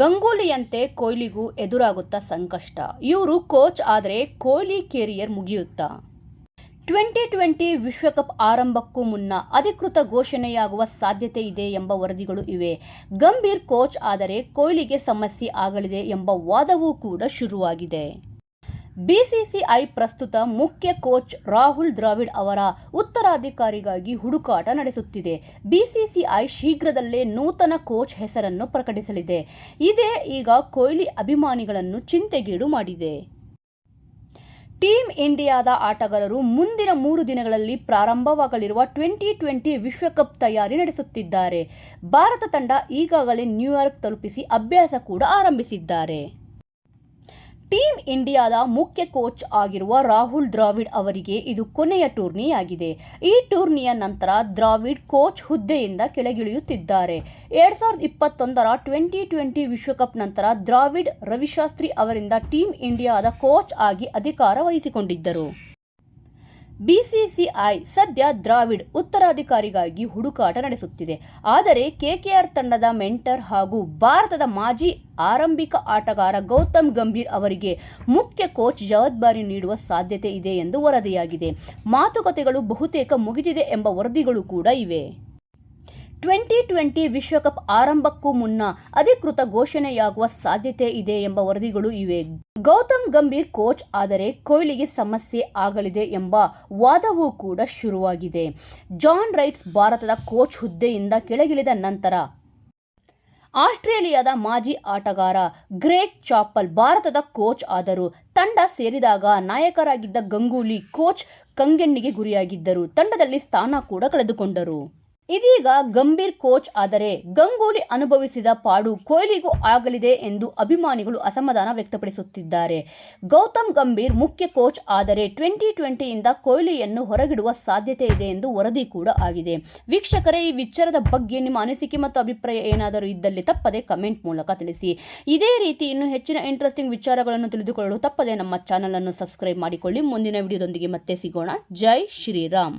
ಗಂಗೂಲಿಯಂತೆ ಕೊಹ್ಲಿಗೂ ಎದುರಾಗುತ್ತಾ ಸಂಕಷ್ಟ. ಇವರು ಕೋಚ್ ಆದರೆ ಕೊಹ್ಲಿ ಕೆರಿಯರ್ ಮುಗಿಯುತ್ತಾ? ಟ್ವೆಂಟಿ ಟ್ವೆಂಟಿ ವಿಶ್ವಕಪ್ ಆರಂಭಕ್ಕೂ ಮುನ್ನ ಅಧಿಕೃತ ಘೋಷಣೆಯಾಗುವ ಸಾಧ್ಯತೆ ಇದೆ ಎಂಬ ವರದಿಗಳು ಇವೆ. ಗಂಭೀರ್ ಕೋಚ್ ಆದರೆ ಕೊಹ್ಲಿಗೆ ಸಮಸ್ಯೆ ಆಗಲಿದೆ ಎಂಬ ವಾದವೂ ಕೂಡ ಶುರುವಾಗಿದೆ. ಬಿಸಿಸಿಐ ಪ್ರಸ್ತುತ ಮುಖ್ಯ ಕೋಚ್ ರಾಹುಲ್ ದ್ರಾವಿಡ್ ಅವರ ಉತ್ತರಾಧಿಕಾರಿಗಾಗಿ ಹುಡುಕಾಟ ನಡೆಸುತ್ತಿದೆ. ಬಿಸಿಸಿಐ ಶೀಘ್ರದಲ್ಲೇ ನೂತನ ಕೋಚ್ ಹೆಸರನ್ನು ಪ್ರಕಟಿಸಲಿದೆ. ಇದೇ ಈಗ ಕೊಹ್ಲಿ ಅಭಿಮಾನಿಗಳನ್ನು ಚಿಂತೆಗೀಡು ಮಾಡಿದೆ. ಟೀಮ್ ಇಂಡಿಯಾದ ಆಟಗಾರರು ಮುಂದಿನ ಮೂರು ದಿನಗಳಲ್ಲಿ ಪ್ರಾರಂಭವಾಗಲಿರುವ ಟ್ವೆಂಟಿ ಟ್ವೆಂಟಿ ವಿಶ್ವಕಪ್ ತಯಾರಿ ನಡೆಸುತ್ತಿದ್ದಾರೆ. ಭಾರತ ತಂಡ ಈಗಾಗಲೇ ನ್ಯೂಯಾರ್ಕ್ ತಲುಪಿಸಿ ಅಭ್ಯಾಸ ಕೂಡ ಆರಂಭಿಸಿದ್ದಾರೆ. ಟೀಮ್ ಇಂಡಿಯಾದ ಮುಖ್ಯ ಕೋಚ್ ಆಗಿರುವ ರಾಹುಲ್ ದ್ರಾವಿಡ್ ಅವರಿಗೆ ಇದು ಕೊನೆಯ ಟೂರ್ನಿಯಾಗಿದೆ. ಈ ಟೂರ್ನಿಯ ನಂತರ ದ್ರಾವಿಡ್ ಕೋಚ್ ಹುದ್ದೆಯಿಂದ ಕೆಳಗಿಳಿಯುತ್ತಿದ್ದಾರೆ. ಎರಡ್ ಸಾವಿರದ ಇಪ್ಪತ್ತೊಂದರ ಟ್ವೆಂಟಿ ಟ್ವೆಂಟಿ ವಿಶ್ವಕಪ್ ನಂತರ ದ್ರಾವಿಡ್ ರವಿಶಾಸ್ತ್ರಿ ಅವರಿಂದ ಟೀಮ್ ಇಂಡಿಯಾದ ಕೋಚ್ ಆಗಿ ಅಧಿಕಾರ ವಹಿಸಿಕೊಂಡಿದ್ದರು. ಬಿಸಿಸಿಐ ಸದ್ಯ ದ್ರಾವಿಡ್ ಉತ್ತರಾಧಿಕಾರಿಗಾಗಿ ಹುಡುಕಾಟ ನಡೆಸುತ್ತಿದೆ. ಆದರೆ ಕೆಕೆಆರ್ ತಂಡದ ಮೆಂಟರ್ ಹಾಗೂ ಭಾರತದ ಮಾಜಿ ಆರಂಭಿಕ ಆಟಗಾರ ಗೌತಮ್ ಗಂಭೀರ್ ಅವರಿಗೆ ಮುಖ್ಯ ಕೋಚ್ ಜವಾಬ್ದಾರಿ ನೀಡುವ ಸಾಧ್ಯತೆ ಇದೆ ಎಂದು ವರದಿಯಾಗಿದೆ. ಮಾತುಕತೆಗಳು ಬಹುತೇಕ ಮುಗಿದಿದೆ ಎಂಬ ವರದಿಗಳು ಕೂಡ ಇವೆ. ಟ್ವೆಂಟಿ ಟ್ವೆಂಟಿ ವಿಶ್ವಕಪ್ ಆರಂಭಕ್ಕೂ ಮುನ್ನ ಅಧಿಕೃತ ಘೋಷಣೆಯಾಗುವ ಸಾಧ್ಯತೆ ಇದೆ ಎಂಬ ವರದಿಗಳು ಇವೆ. ಗೌತಮ್ ಗಂಭೀರ್ ಕೋಚ್ ಆದರೆ ಕೊಹ್ಲಿಗೆ ಸಮಸ್ಯೆ ಆಗಲಿದೆ ಎಂಬ ವಾದವೂ ಕೂಡ ಶುರುವಾಗಿದೆ. ಜಾನ್ ರೈಟ್ಸ್ ಭಾರತದ ಕೋಚ್ ಹುದ್ದೆಯಿಂದ ಕೆಳಗಿಳಿದ ನಂತರ ಆಸ್ಟ್ರೇಲಿಯಾದ ಮಾಜಿ ಆಟಗಾರ ಗ್ರೇಟ್ ಚಾಪಲ್ ಭಾರತದ ಕೋಚ್ ಆದರು ತಂಡ ಸೇರಿದಾಗ ನಾಯಕರಾಗಿದ್ದ ಗಂಗೂಲಿ ಕೋಚ್ ಕಂಗೆಣ್ಣಿಗೆ ಗುರಿಯಾಗಿದ್ದರು. ತಂಡದಲ್ಲಿ ಸ್ಥಾನ ಕೂಡ ಕಳೆದುಕೊಂಡರು. ಇದೀಗ ಗಂಭೀರ್ ಕೋಚ್ ಆದರೆ ಗಂಗೂಲಿ ಅನುಭವಿಸಿದ ಪಾಡು ಕೊಹ್ಲಿಗೂ ಆಗಲಿದೆ ಎಂದು ಅಭಿಮಾನಿಗಳು ಅಸಮಾಧಾನ ವ್ಯಕ್ತಪಡಿಸುತ್ತಿದ್ದಾರೆ. ಗೌತಮ್ ಗಂಭೀರ್ ಮುಖ್ಯ ಕೋಚ್ ಆದರೆ ಟ್ವೆಂಟಿ ಟ್ವೆಂಟಿಯಿಂದ ಕೊಹ್ಲಿಯನ್ನು ಹೊರಗಿಡುವ ಸಾಧ್ಯತೆ ಇದೆ ಎಂದು ವರದಿ ಕೂಡ ಆಗಿದೆ. ವೀಕ್ಷಕರೇ, ಈ ವಿಚಾರದ ಬಗ್ಗೆ ನಿಮ್ಮ ಅನಿಸಿಕೆ ಮತ್ತು ಅಭಿಪ್ರಾಯ ಏನಾದರೂ ಇದ್ದಲ್ಲಿ ತಪ್ಪದೆ ಕಮೆಂಟ್ ಮೂಲಕ ತಿಳಿಸಿ. ಇದೇ ರೀತಿ ಇನ್ನೂ ಹೆಚ್ಚಿನ ಇಂಟ್ರೆಸ್ಟಿಂಗ್ ವಿಚಾರಗಳನ್ನು ತಿಳಿದುಕೊಳ್ಳಲು ತಪ್ಪದೆ ನಮ್ಮ ಚಾನಲನ್ನು ಸಬ್ಸ್ಕ್ರೈಬ್ ಮಾಡಿಕೊಳ್ಳಿ. ಮುಂದಿನ ವಿಡಿಯೋದೊಂದಿಗೆ ಮತ್ತೆ ಸಿಗೋಣ. ಜೈ ಶ್ರೀರಾಮ್.